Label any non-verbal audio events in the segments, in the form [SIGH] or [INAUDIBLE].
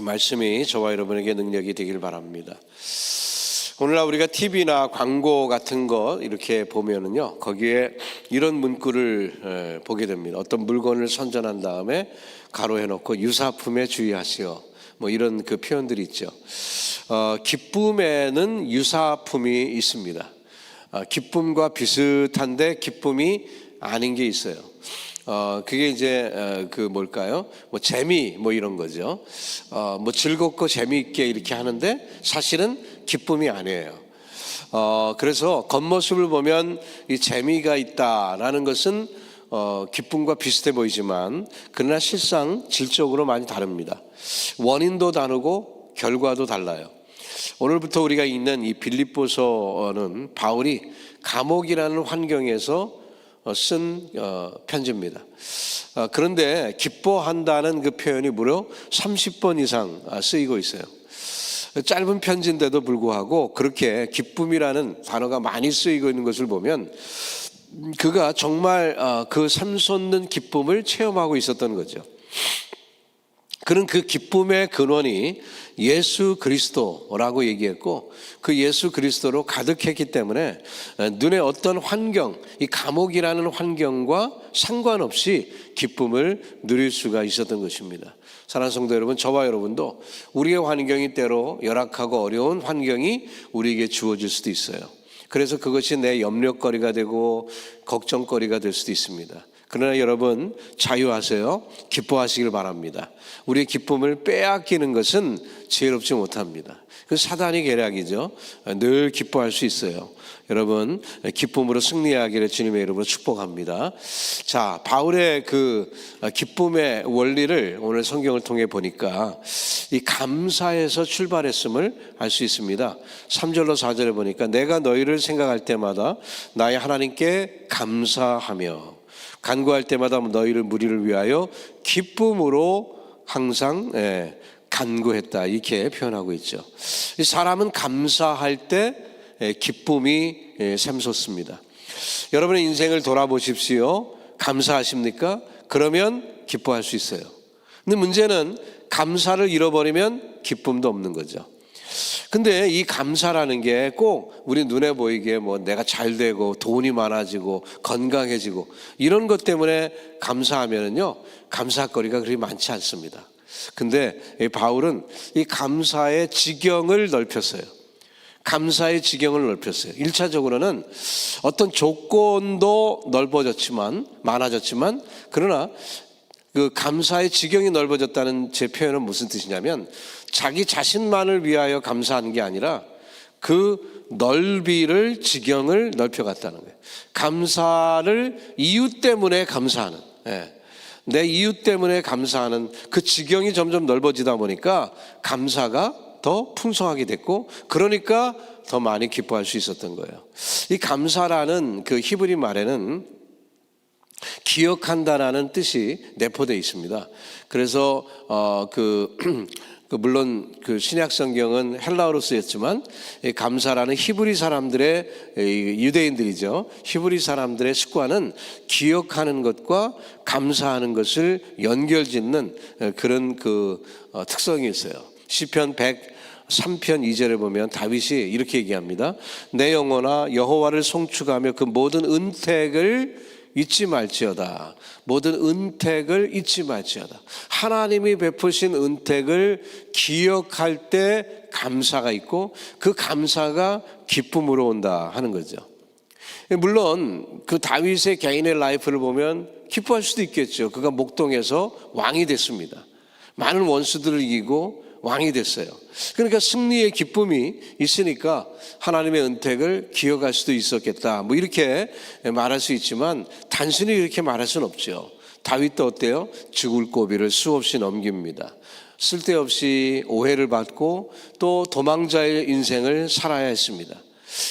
이 말씀이 저와 여러분에게 능력이 되길 바랍니다. 오늘날 우리가 TV나 광고 같은 거 이렇게 보면은요, 거기에 이런 문구를 에, 보게 됩니다. 어떤 물건을 선전한 다음에 가로해 놓고 유사품에 주의하시오. 뭐 이런 그 표현들이 있죠. 어, 기쁨에는 유사품이 있습니다. 어, 기쁨과 비슷한데 기쁨이 아닌 게 있어요. 어, 그게 이제, 어, 그 뭘까요? 뭐 재미, 뭐 이런 거죠. 어, 뭐 즐겁고 재미있게 이렇게 하는데 사실은 기쁨이 아니에요. 어, 그래서 겉모습을 보면 이 재미가 있다라는 것은 어, 기쁨과 비슷해 보이지만 그러나 실상 질적으로 많이 다릅니다. 원인도 다르고 결과도 달라요. 오늘부터 우리가 읽는 이 빌립보서는 바울이 감옥이라는 환경에서 어, 쓴 어, 편지입니다. 어, 그런데 기뻐한다는 그 표현이 무려 30번 이상 아, 쓰이고 있어요. 짧은 편지인데도 불구하고 그렇게 기쁨이라는 단어가 많이 쓰이고 있는 것을 보면 그가 정말 그 샘솟는 기쁨을 체험하고 있었던 거죠. 그는 그 기쁨의 근원이 예수 그리스도라고 얘기했고 그 예수 그리스도로 가득했기 때문에 눈에 어떤 환경, 이 감옥이라는 환경과 상관없이 기쁨을 누릴 수가 있었던 것입니다. 사랑하는 성도 여러분, 저와 여러분도 우리의 환경이 때로 열악하고 어려운 환경이 우리에게 주어질 수도 있어요. 그래서 그것이 내 염려거리가 되고 걱정거리가 될 수도 있습니다. 그러나 여러분 자유하세요. 기뻐하시길 바랍니다. 우리의 기쁨을 빼앗기는 것은 지혜롭지 못합니다. 그 사단의 계략이죠. 늘 기뻐할 수 있어요. 여러분 기쁨으로 승리하기를 주님의 이름으로 축복합니다. 자, 바울의 그 기쁨의 원리를 오늘 성경을 통해 보니까 이 감사에서 출발했음을 알 수 있습니다. 3절로 4절에 보니까 내가 너희를 생각할 때마다 나의 하나님께 감사하며 간구할 때마다 너희를 무리를 위하여 기쁨으로 항상 예, 간구했다 이렇게 표현하고 있죠. 사람은 감사할 때 예, 기쁨이 예, 샘솟습니다. 여러분의 인생을 돌아보십시오. 감사하십니까? 그러면 기뻐할 수 있어요. 근데 문제는 감사를 잃어버리면 기쁨도 없는 거죠. 근데 이 감사라는 게 꼭 우리 눈에 보이게 뭐 내가 잘 되고 돈이 많아지고 건강해지고 이런 것 때문에 감사하면은요, 감사거리가 그리 많지 않습니다. 근데 이 바울은 이 감사의 지경을 넓혔어요. 감사의 지경을 넓혔어요. 1차적으로는 어떤 조건도 넓어졌지만, 많아졌지만, 그러나 그 감사의 지경이 넓어졌다는 제 표현은 무슨 뜻이냐면 자기 자신만을 위하여 감사하는 게 아니라 그 넓이를 지경을 넓혀갔다는 거예요. 감사를 이유 때문에 감사하는. 예. 내 이유 때문에 감사하는 그 지경이 점점 넓어지다 보니까 감사가 더 풍성하게 됐고 그러니까 더 많이 기뻐할 수 있었던 거예요. 이 감사라는 그 히브리 말에는 기억한다라는 뜻이 내포되어 있습니다. 그래서 어그 그 [CLEARS THROAT] 물론 그 신약 성경은 헬라어로 쓰였지만 감사라는 히브리 사람들의 유대인들이죠. 히브리 사람들의 습관은 기억하는 것과 감사하는 것을 연결짓는 그런 그 어, 특성이 있어요. 시편 100 3편 2절에 보면 다윗이 이렇게 얘기합니다. 내 영혼아 여호와를 송축하며 그 모든 은택을 잊지 말지어다. 모든 은택을 잊지 말지어다. 하나님이 베푸신 은택을 기억할 때 감사가 있고 그 감사가 기쁨으로 온다 하는 거죠. 물론 그 다윗의 개인의 라이프를 보면 기뻐할 수도 있겠죠. 그가 목동에서 왕이 됐습니다. 많은 원수들을 이기고 왕이 됐어요. 그러니까 승리의 기쁨이 있으니까 하나님의 은택을 기억할 수도 있었겠다. 뭐 이렇게 말할 수 있지만 단순히 이렇게 말할 수는 없죠. 다윗도 어때요? 죽을 고비를 수없이 넘깁니다. 쓸데없이 오해를 받고 또 도망자의 인생을 살아야 했습니다.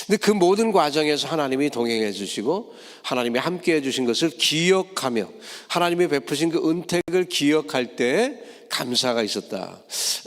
근데 그 모든 과정에서 하나님이 동행해 주시고 하나님이 함께 해 주신 것을 기억하며 하나님이 베푸신 그 은택을 기억할 때 감사가 있었다.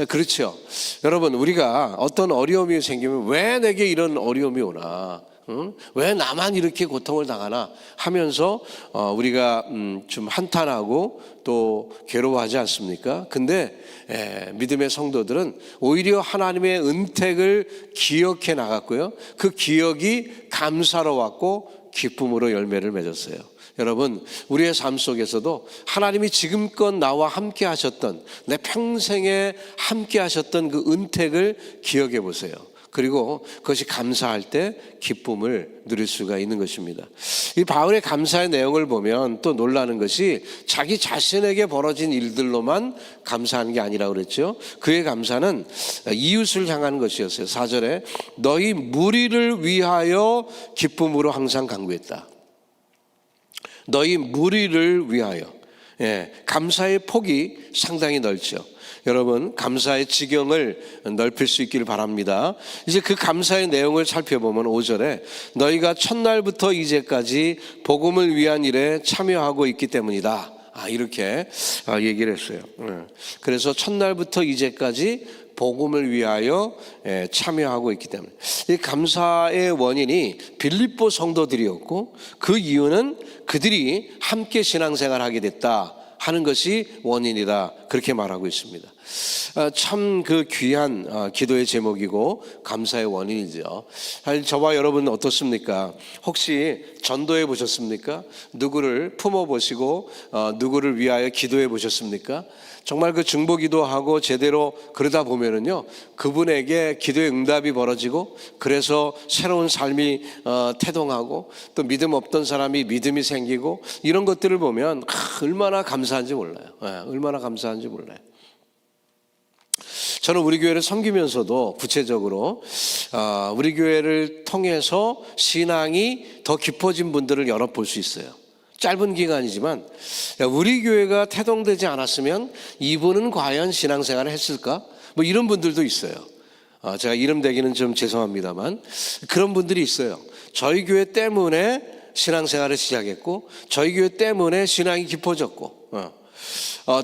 그렇죠. 여러분, 우리가 어떤 어려움이 생기면 왜 내게 이런 어려움이 오나? 응? 왜 나만 이렇게 고통을 당하나 하면서 어, 우리가 음, 좀 한탄하고 또 괴로워하지 않습니까? 근데 에, 믿음의 성도들은 오히려 하나님의 은택을 기억해 나갔고요. 그 기억이 감사로웠고 기쁨으로 열매를 맺었어요. 여러분, 우리의 삶 속에서도 하나님이 지금껏 나와 함께 하셨던, 내 평생에 함께 하셨던 그 은택을 기억해 보세요. 그리고 그것이 감사할 때 기쁨을 누릴 수가 있는 것입니다. 이 바울의 감사의 내용을 보면 또 놀라는 것이 자기 자신에게 벌어진 일들로만 감사하는 게 아니라 그랬죠. 그의 감사는 이웃을 향하는 것이었어요. 4절에 너희 무리를 위하여 기쁨으로 항상 강구했다. 너희 무리를 위하여. 예, 감사의 폭이 상당히 넓죠. 여러분, 감사의 지경을 넓힐 수 있기를 바랍니다. 이제 그 감사의 내용을 살펴보면 5절에 너희가 첫날부터 이제까지 복음을 위한 일에 참여하고 있기 때문이다. 아, 이렇게 아, 얘기를 했어요. 예. 그래서 첫날부터 이제까지 복음을 위하여 예, 참여하고 있기 때문에 이 감사의 원인이 빌립보 성도들이었고 그 이유는 그들이 함께 신앙생활하게 됐다 하는 것이 원인이다 그렇게 말하고 있습니다. 참 그 귀한 어, 기도의 제목이고 감사의 원인이죠. 사실 저와 여러분 어떻습니까? 혹시 전도해 보셨습니까? 누구를 품어 보시고 어, 누구를 위하여 기도해 보셨습니까? 정말 그 중보기도 하고 제대로 그러다 보면은요 그분에게 기도의 응답이 벌어지고 그래서 새로운 삶이 어, 태동하고 또 믿음 없던 사람이 믿음이 생기고 이런 것들을 보면 얼마나 감사한지 몰라요. 예, 얼마나 감사한지 몰라요. 저는 우리 교회를 섬기면서도 구체적으로 어, 우리 교회를 통해서 신앙이 더 깊어진 분들을 여러 볼 수 있어요. 짧은 기간이지만 우리 교회가 태동되지 않았으면 이분은 과연 신앙생활을 했을까? 뭐 이런 분들도 있어요. 어, 제가 이름 대기는 좀 죄송합니다만 그런 분들이 있어요. 저희 교회 때문에 신앙생활을 시작했고 저희 교회 때문에 신앙이 깊어졌고 어. 어,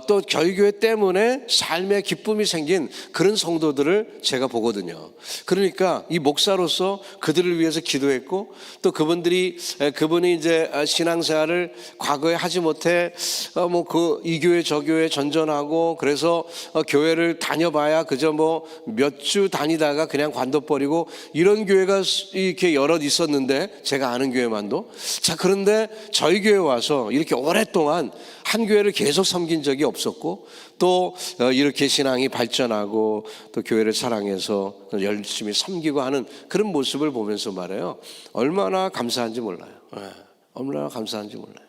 또 저희 교회 때문에 삶의 기쁨이 생긴 그런 성도들을 제가 보거든요. 그러니까 이 목사로서 그들을 위해서 기도했고 또 그분들이 그분이 이제 신앙생활을 과거에 하지 못해 어, 뭐그 이 교회 저 교회 전전하고 그래서 어, 교회를 다녀봐야 그저 뭐 몇 주 다니다가 그냥 관둬버리고 이런 교회가 이렇게 여럿 있었는데 제가 아는 교회만도 자 그런데 저희 교회 와서 이렇게 오랫동안 한 교회를 계속 섬긴 적이 없었고 또 어, 이렇게 신앙이 발전하고 또 교회를 사랑해서 열심히 섬기고 하는 그런 모습을 보면서 말해요. 얼마나 감사한지 몰라요. 예, 얼마나 감사한지 몰라요.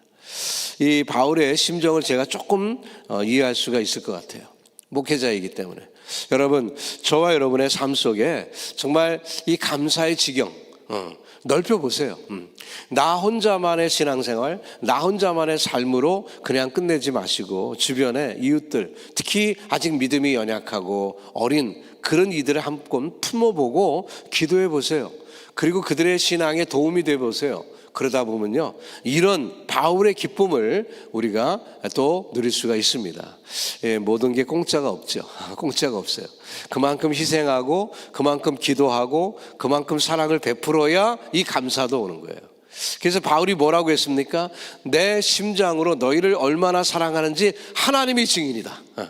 이 바울의 심정을 제가 조금 어, 이해할 수가 있을 것 같아요. 목회자이기 때문에. 여러분, 저와 여러분의 삶 속에 정말 이 감사의 지경, 어, 넓혀 보세요. 음. 나 혼자만의 신앙생활, 나 혼자만의 삶으로 그냥 끝내지 마시고 주변에 이웃들, 특히 아직 믿음이 연약하고 어린 그런 이들을 한번 품어보고 기도해 보세요. 그리고 그들의 신앙에 도움이 돼 보세요. 그러다 보면요. 이런 바울의 기쁨을 우리가 또 누릴 수가 있습니다. 예, 모든 게 공짜가 없죠. [LAUGHS] 공짜가 없어요. 그만큼 희생하고 그만큼 기도하고 그만큼 사랑을 베풀어야 이 감사도 오는 거예요. 그래서 바울이 뭐라고 했습니까? 내 심장으로 너희를 얼마나 사랑하는지 하나님이 증인이다. 어,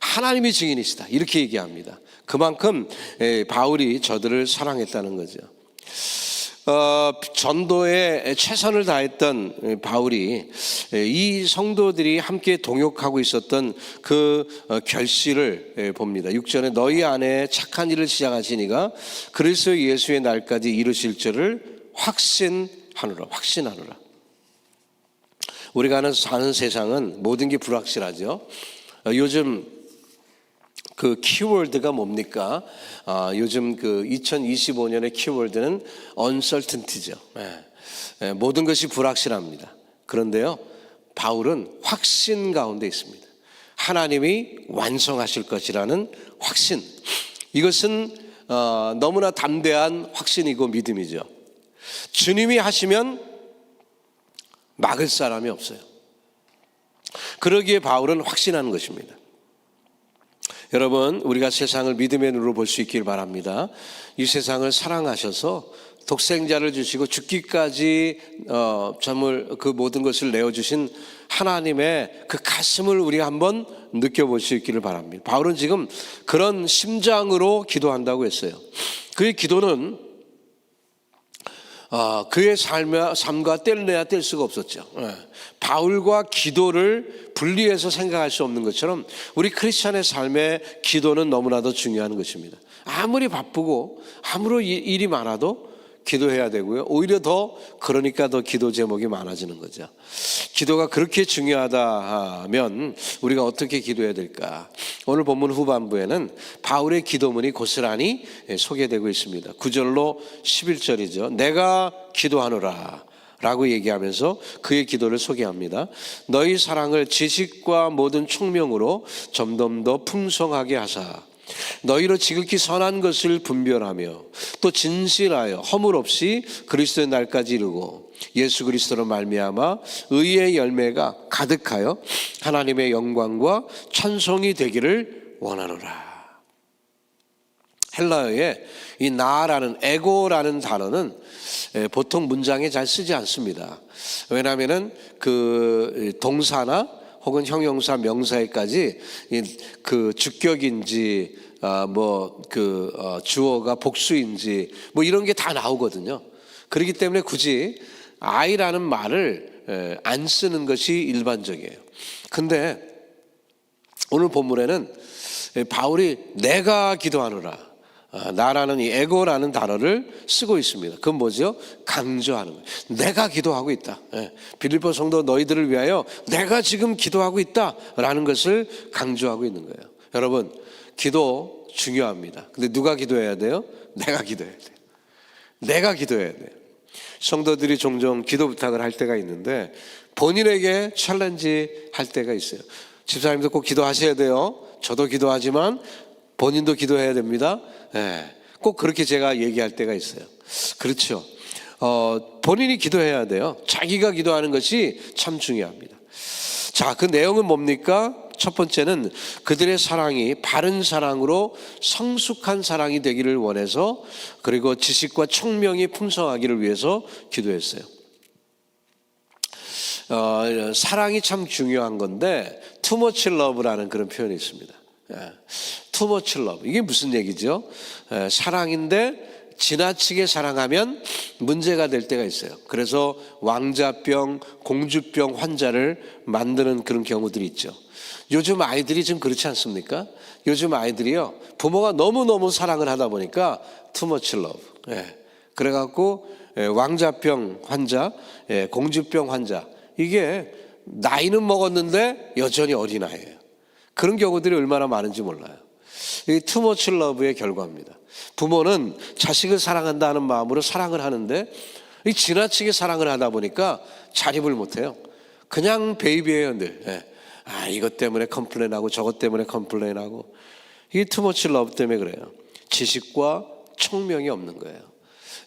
하나님이 증인이시다. 이렇게 얘기합니다. 그만큼 예, 바울이 저들을 사랑했다는 거죠. 어, 전도에 최선을 다했던 바울이 이 성도들이 함께 동역하고 있었던 그 어, 결실을 봅니다. 6절에 너희 안에 착한 일을 시작하시니가 그리스도 예수의 날까지 이루실 줄을 확신하노라. 확신하노라. 우리가 사는 세상은 모든 게 불확실하죠. 어, 요즘 그 키워드가 뭡니까? 아, 요즘 그 2025년의 키워드는 uncertainty죠. 예. 예, 모든 것이 불확실합니다. 그런데요, 바울은 확신 가운데 있습니다. 하나님이 완성하실 것이라는 확신. 이것은 어, 너무나 담대한 확신이고 믿음이죠. 주님이 하시면 막을 사람이 없어요. 그러기에 바울은 확신하는 것입니다. 여러분, 우리가 세상을 믿음의 눈으로 볼 수 있길 바랍니다. 이 세상을 사랑하셔서 독생자를 주시고 죽기까지 어, 정말 그 모든 것을 내어 주신 하나님의 그 가슴을 우리 한번 느껴볼 수 있기를 바랍니다. 바울은 지금 그런 심장으로 기도한다고 했어요. 그의 기도는 어, 그의 삶과, 삶과 뗄래야 뗄 수가 없었죠. 예. 바울과 기도를 분리해서 생각할 수 없는 것처럼 우리 크리스천의 삶의 기도는 너무나도 중요한 것입니다. 아무리 바쁘고 아무리 일이 많아도 기도해야 되고요. 오히려 더 그러니까 더 기도 제목이 많아지는 거죠. 기도가 그렇게 중요하다 하면 우리가 어떻게 기도해야 될까? 오늘 본문 후반부에는 바울의 기도문이 고스란히 소개되고 있습니다. 9절로 11절이죠. 내가 기도하노라. 라고 얘기하면서 그의 기도를 소개합니다. 너희 사랑을 지식과 모든 총명으로 점점 더 풍성하게 하사 너희로 지극히 선한 것을 분별하며 또 진실하여 허물 없이 그리스도의 날까지 이르고 예수 그리스도로 말미암아 의의 열매가 가득하여 하나님의 영광과 찬송이 되기를 원하노라. 헬라어에 이 나라는 에고라는 단어는 보통 문장에 잘 쓰지 않습니다. 왜냐하면은 그 동사나 혹은 형용사 명사에까지 그 주격인지 아, 뭐그 어, 주어가 복수인지 뭐 이런 게 다 나오거든요. 그렇기 때문에 굳이 I라는 말을 안 쓰는 것이 일반적이에요. 근데 오늘 본문에는 바울이 내가 기도하노라 아, 나라는 이 에고라는 단어를 쓰고 있습니다. 그건 뭐죠? 강조하는 거예요. 내가 기도하고 있다. 예. 빌립보 성도 너희들을 위하여 내가 지금 기도하고 있다라는 것을 강조하고 있는 거예요. 여러분, 기도 중요합니다. 근데 누가 기도해야 돼요? 내가 기도해야 돼요. 내가 기도해야 돼요. 성도들이 종종 기도 부탁을 할 때가 있는데 본인에게 챌린지 할 때가 있어요. 집사님도 꼭 기도하셔야 돼요. 저도 기도하지만 본인도 기도해야 됩니다. 네. 꼭 그렇게 제가 얘기할 때가 있어요. 그렇죠. 어, 본인이 기도해야 돼요. 자기가 기도하는 것이 참 중요합니다. 자, 그 내용은 뭡니까? 첫 번째는 그들의 사랑이 바른 사랑으로 성숙한 사랑이 되기를 원해서 그리고 지식과 총명이 풍성하기를 위해서 기도했어요. 어, 사랑이 참 중요한 건데 투머치 러브라는 그런 표현이 있습니다. 투머치 러브 이게 무슨 얘기죠? 예, 사랑인데 지나치게 사랑하면 문제가 될 때가 있어요. 그래서 왕자병, 공주병 환자를 만드는 그런 경우들이 있죠. 요즘 아이들이 좀 그렇지 않습니까? 요즘 아이들이요 부모가 너무 너무 사랑을 하다 보니까 러브. 예. 그래갖고 예, 왕자병 환자, 예, 공주병 환자 이게 나이는 먹었는데 여전히 어린아이예요. 그런 경우들이 얼마나 많은지 몰라요. 이 투머치 러브의 결과입니다. 부모는 자식을 사랑한다는 마음으로 사랑을 하는데 이 지나치게 사랑을 하다 보니까 자립을 못해요. 그냥 베이비예요, 늘. 예. 아, 이것 때문에 컴플레인하고 저것 때문에 컴플레인하고 이 투머치 러브 때문에 그래요. 지식과 총명이 없는 거예요.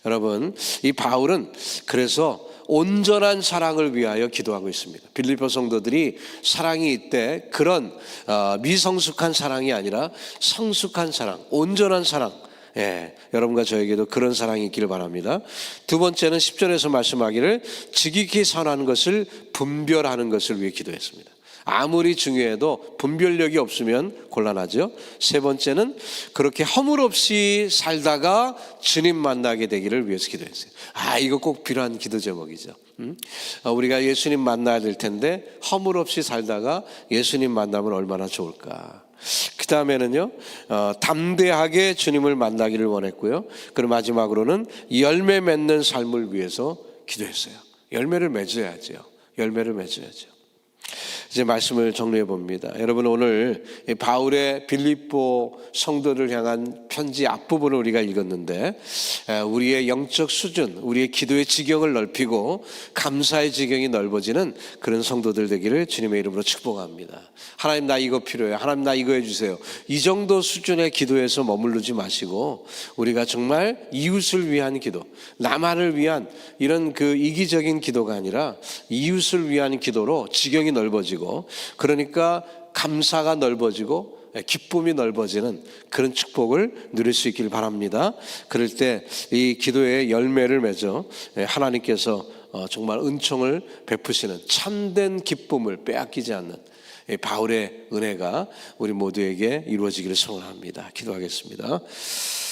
여러분, 이 바울은 그래서 온전한 사랑을 위하여 기도하고 있습니다. 빌리보 성도들이 사랑이 있대 그런 어, 미성숙한 사랑이 아니라 성숙한 사랑, 온전한 사랑. 예, 여러분과 저에게도 그런 사랑이 있기를 바랍니다. 두 번째는 10절에서 말씀하기를 지극히 선한 것을 분별하는 것을 위해 기도했습니다. 아무리 중요해도 분별력이 없으면 곤란하죠. 세 번째는 그렇게 허물 없이 살다가 주님 만나게 되기를 위해서 기도했어요. 아, 이거 꼭 필요한 기도 제목이죠. 음? 어, 우리가 예수님 만나야 될 텐데 허물 없이 살다가 예수님 만나면 얼마나 좋을까. 그 다음에는요, 어, 담대하게 주님을 만나기를 원했고요. 그리고 마지막으로는 열매 맺는 삶을 위해서 기도했어요. 열매를 맺어야죠. 열매를 맺어야죠. 이제 말씀을 정리해 봅니다. 여러분 오늘 바울의 빌립보 성도를 향한 편지 앞부분을 우리가 읽었는데 우리의 영적 수준, 우리의 기도의 지경을 넓히고 감사의 지경이 넓어지는 그런 성도들 되기를 주님의 이름으로 축복합니다. 하나님 나 이거 필요해. 하나님 나 이거 해 주세요. 이 정도 수준의 기도에서 머무르지 마시고 우리가 정말 이웃을 위한 기도, 나만을 위한 이런 그 이기적인 기도가 아니라 이웃을 위한 기도로 지경이 넓어지고 그러니까 감사가 넓어지고 기쁨이 넓어지는 그런 축복을 누릴 수 있길 바랍니다. 그럴 때 이 기도의 열매를 맺어 하나님께서 어, 정말 은총을 베푸시는 참된 기쁨을 빼앗기지 않는 이 바울의 은혜가 우리 모두에게 이루어지기를 소원합니다. 기도하겠습니다.